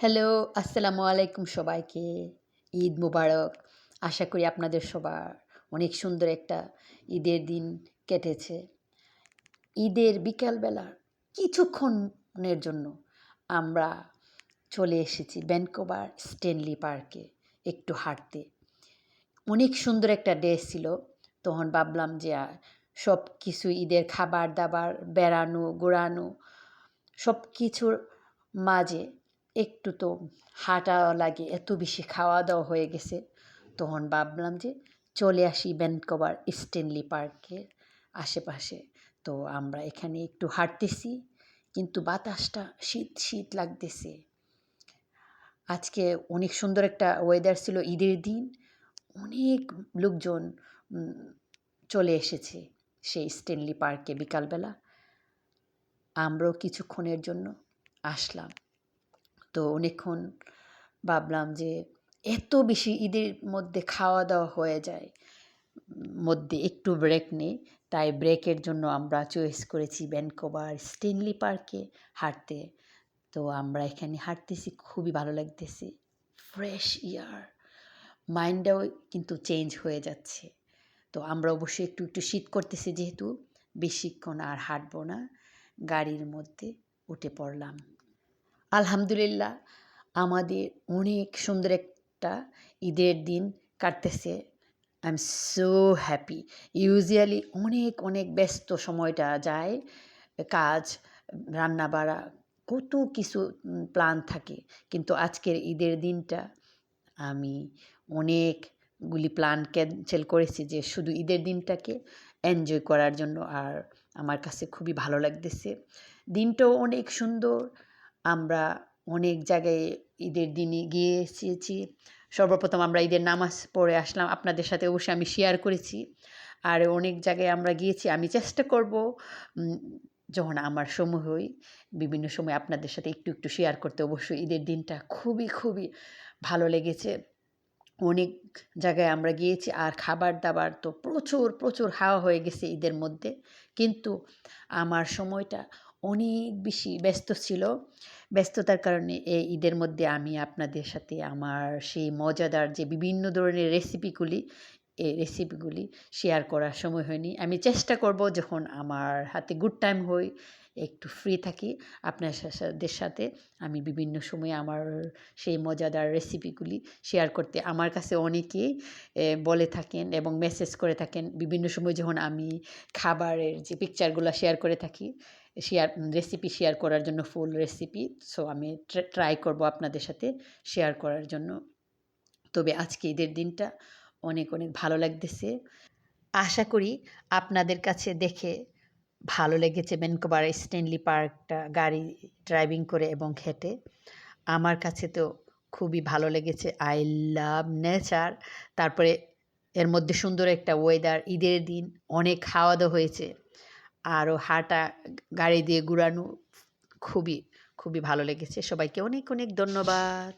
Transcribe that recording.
Hello, আসসালামু আলাইকুম সবাইকে। ঈদ মুবারক। আশা করি আপনাদের সবার অনেক সুন্দর একটা ঈদের দিন কেটেছে। ঈদের বিকালবেলা কিছুক্ষণের জন্য আমরা চলে এসেছি ভ্যানকোভার স্টেনলি পার্কে একটু হাঁটতে। অনেক সুন্দর একটা ডে ছিল। তখন ভাবলাম যে সব কিছু ঈদের খাবার দাবার বেড়ানো, ঘোরানো সব কিছুর মাঝে একটু তো হাঁটা লাগে, এত বেশি খাওয়া দাওয়া হয়ে গেছে। তখন ভাবলাম যে চলে আসি ভ্যানকোভার স্টেনলি পার্কের আশেপাশে। তো আমরা এখানে একটু হাঁটতেছি, কিন্তু বাতাসটা শীত শীত লাগতেছে। আজকে অনেক সুন্দর একটা ওয়েদার ছিল ঈদের দিন। অনেক লোকজন চলে এসেছে সেই স্টেনলি পার্কে বিকালবেলা। আমরাও কিছুক্ষণের জন্য আসলাম। তো অনেকক্ষণ ভাবলাম যে এত বেশি ঈদের মধ্যে খাওয়া দাওয়া হয়ে যায়, মধ্যে একটু ব্রেক নেই, তাই ব্রেকের জন্য আমরা চয়েস করেছি ভ্যানকোভার স্টেনলি পার্কে হাঁটতে। তো আমরা এখানে হাঁটতেছি, খুবই ভালো লাগতেছে। ফ্রেশ ইয়ার মাইন্ডটাও কিন্তু চেঞ্জ হয়ে যাচ্ছে। তো আমরা অবশ্যই একটু একটু শীত করতেছি যেহেতু, বেশিক্ষণ আর হাঁটবো না। গাড়ির মধ্যে উঠে পড়লাম। আলহামদুলিল্লাহ, আমাদের অনেক সুন্দর একটা ঈদের দিন কাটতেছে। I am so happy usually অনেক অনেক ব্যস্ত সময়টা যায়, কাজ রান্না বাড়া কত কিছু প্ল্যান থাকে। কিন্তু আজকের ঈদের দিনটা আমি অনেকগুলি প্ল্যান ক্যান্সেল করেছি যে শুধু ঈদের দিনটাকে এনজয় করার জন্য আর আমার কাছে খুবই ভালো লাগতেছে। দিনটাও অনেক সুন্দর। আমরা অনেক জায়গায় ঈদের দিনে গিয়ে এসেছি। সর্বপ্রথম আমরা ঈদের নামাজ পড়ে আসলাম। আপনাদের সাথে অবশ্যই আমি শেয়ার করেছি। আর অনেক জায়গায় আমরা গিয়েছি। আমি চেষ্টা করব যখন আমার সময় হই বিভিন্ন সময় আপনাদের সাথে একটু একটু শেয়ার করতে। অবশ্যই ঈদের দিনটা খুবই খুবই ভালো লেগেছে। অনেক জায়গায় আমরা গিয়েছি আর খাবার দাবার তো প্রচুর প্রচুর হাওয়া হয়ে গেছে ঈদের মধ্যে। কিন্তু আমার সময়টা অনেক বেশি ব্যস্ত ছিল। ব্যস্ততার কারণে এই ঈদের মধ্যে আমি আপনাদের সাথে আমার সেই মজাদার যে বিভিন্ন ধরনের রেসিপিগুলি এই রেসিপিগুলি শেয়ার করার সময় হয়নি। আমি চেষ্টা করব যখন আমার হাতে গুড টাইম হই একটু ফ্রি থাকি আপনাদের সাথে আমি বিভিন্ন সময় আমার সেই মজাদার রেসিপিগুলি শেয়ার করতে আমার কাছে অনেকেই বলে থাকেন এবং মেসেজ করে থাকেন। বিভিন্ন সময় যখন আমি খাবারের যে পিকচারগুলো শেয়ার করে থাকি শেয়ার রেসিপি শেয়ার করার জন্য ফুল রেসিপি সো আমি ট্রাই করব আপনাদের সাথে শেয়ার করার জন্য। তবে আজকে ঈদের দিনটা অনেক অনেক ভালো লাগতেছে। আশা করি আপনাদের কাছে দেখে ভালো লেগেছে ভ্যানকুভার স্টেনলি পার্কটা গাড়ি ড্রাইভিং করে এবং হেঁটে। আমার কাছে তো খুবই ভালো লেগেছে। I love nature. তারপরে এর মধ্যে সুন্দর একটা ওয়েদার ঈদের দিন, অনেক খাওয়া দাওয়া হয়েছে। আরও হাঁটা, গাড়ি দিয়ে ঘুরানো খুবই খুবই ভালো লেগেছে। সবাইকে অনেক অনেক ধন্যবাদ।